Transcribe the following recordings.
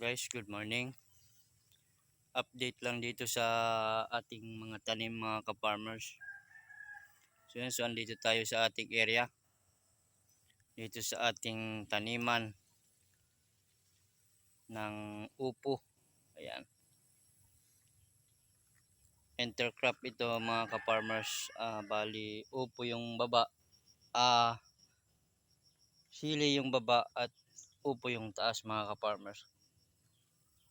Guys, good morning. Update lang dito sa ating mga tanim mga ka-farmers. So yun, so andito tayo sa ating area. Dito sa ating taniman ng upo. Ayan. Intercrop ito mga ka-farmers. Ah, bali, upo yung baba. Ah, sili yung baba at upo yung taas mga ka-farmers.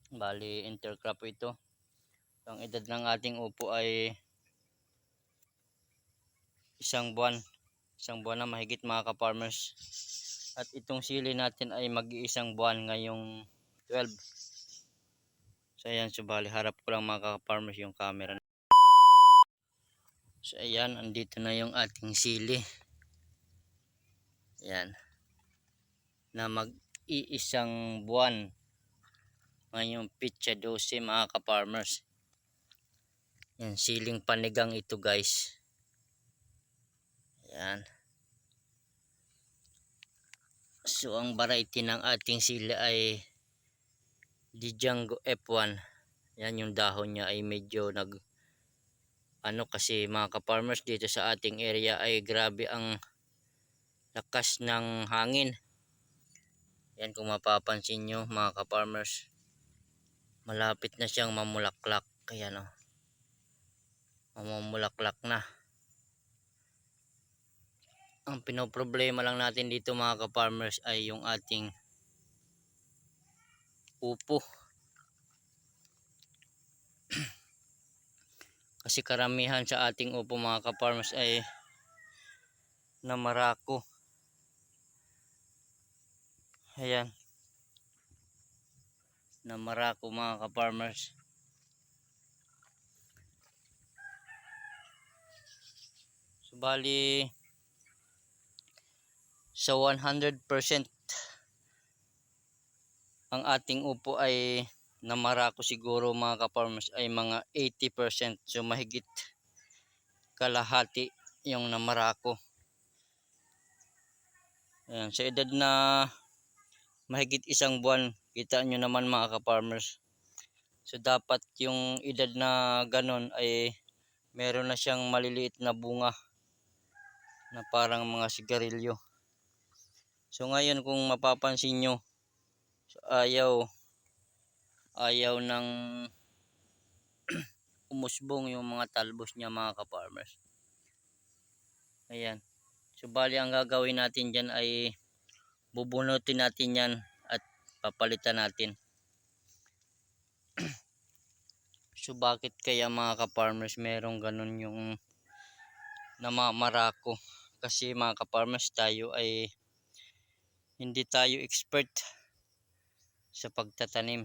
Bali, intercrop ito. Ang edad ng ating upo ay isang buwan. Isang buwan na mahigit mga ka-farmers. At itong sili natin ay mag-iisang buwan ngayong 12. So ayan, so harap ko lang mga ka-farmers yung camera. So ayan, andito na yung ating sili. Ayan. Na mag-iisang buwan ngayong pitcha 12 mga ka-farmers. Yan, siling panigang ito guys. Yan. So ang variety ng ating sili ay Django F1. Yan yung dahon niya ay medyo nag ano kasi mga ka-farmers dito sa ating area ay grabe ang lakas ng hangin. Yan kung mapapansin nyo mga ka-farmers malapit na siyang mamulaklak. Kaya no mamumulaklak na. Ang pinoproblema lang natin dito mga ka-farmers ay yung ating upo. Kasi karamihan sa ating upo mga ka-farmers ay namarako. Ayan na marako mga ka-farmers. So sa 100% ang ating upo ay namarako siguro mga ka-farmers ay mga 80%. So mahigit kalahati yung namarako. Ayan, sa edad na mahigit isang buwan kita nyo naman mga ka-farmers. So dapat yung edad na ganon ay meron na siyang maliliit na bunga na parang mga sigarilyo. So ngayon kung mapapansin nyo so ayaw ayaw ng umusbong yung mga talbos niya mga ka-farmers. Ayan. So bali ang gagawin natin dyan ay bubunutin natin yan papalitan natin. So bakit kaya mga ka-farmers merong ganun yung namamarako? Kasi mga ka-farmers tayo ay hindi tayo expert sa pagtatanim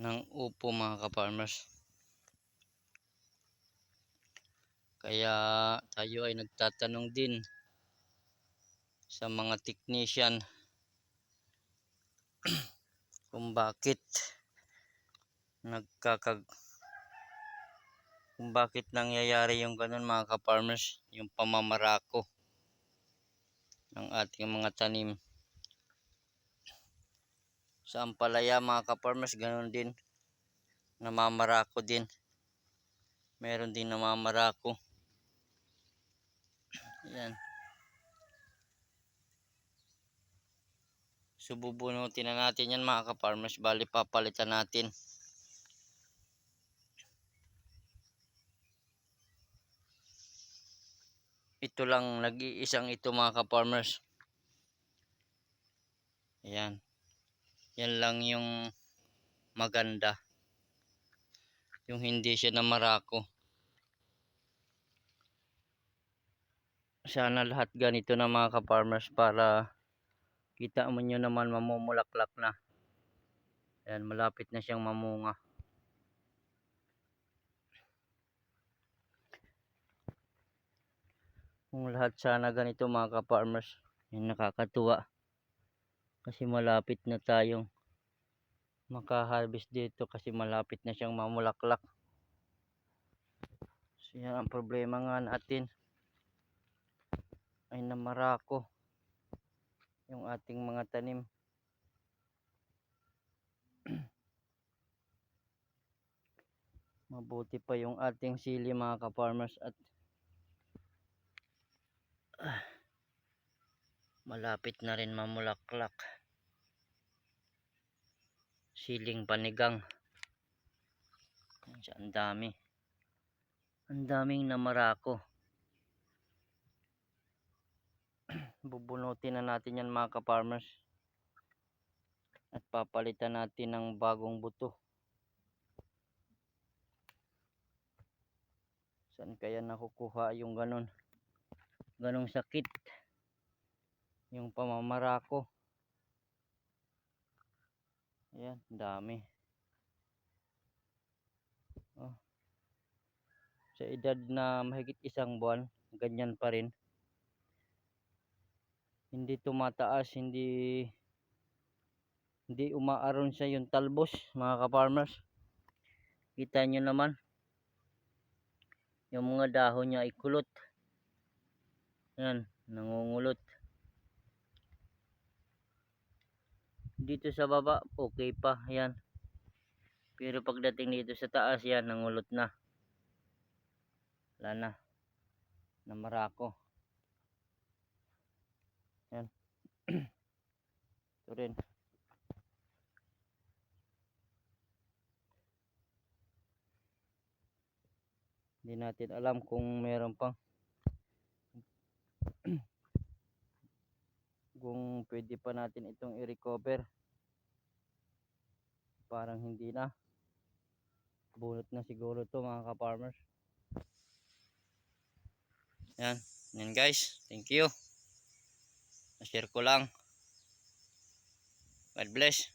ng upo mga ka-farmers. Kaya tayo ay nagtatanong din sa mga technician kung bakit nagkakag kung bakit nangyayari yung ganun mga ka-farmers yung pamamarako ng ating mga tanim. Sa ampalaya mga ka-farmers ganun din. Namamarako din. Meron din namamarako. Yan So bubunutin na natin yan mga ka-farmers. Bali papalitan natin. Ito lang nag-iisang ito mga ka-farmers. Ayan. Yan lang yung maganda. Yung hindi siya na marako. Sana lahat ganito na mga ka-farmers para kita mo nyo naman mamumulaklak na. Ayan malapit na siyang mamunga. Kung lahat sana ganito mga ka-farmers nakakatuwa. Kasi malapit na tayong makaharvest dito kasi malapit na siyang mamulaklak. So yan ang problema nga natin ay namarako yung ating mga tanim. Mabuti pa yung ating sili mga ka-farmers at ah, malapit na rin mamulaklak. Siling panigang. Ang dami. Ang daming namarako. Bubunutin na natin yan mga ka-farmers. At papalitan natin ng bagong buto. Saan kaya nakukuha yung ganon ganong sakit. Yung pamamarako. Ayan dami. Oh. sa edad na mahigit isang buwan ganyan pa rin hindi tumataas hindi hindi umaaron siya yung talbos mga ka-farmers. Kita nyo naman yung mga dahon niya ay kulot. Yan nangungulot. Dito sa baba okay pa yan pero pagdating dito sa taas yan nangulot na. Wala na namarako yan ito rin. Hindi natin alam kung meron pang kung pwede pa natin itong i-recover. Parang hindi na. Bunot na siguro to mga ka-farmers. Yan. Yan guys. Thank you na-share ko lang. God bless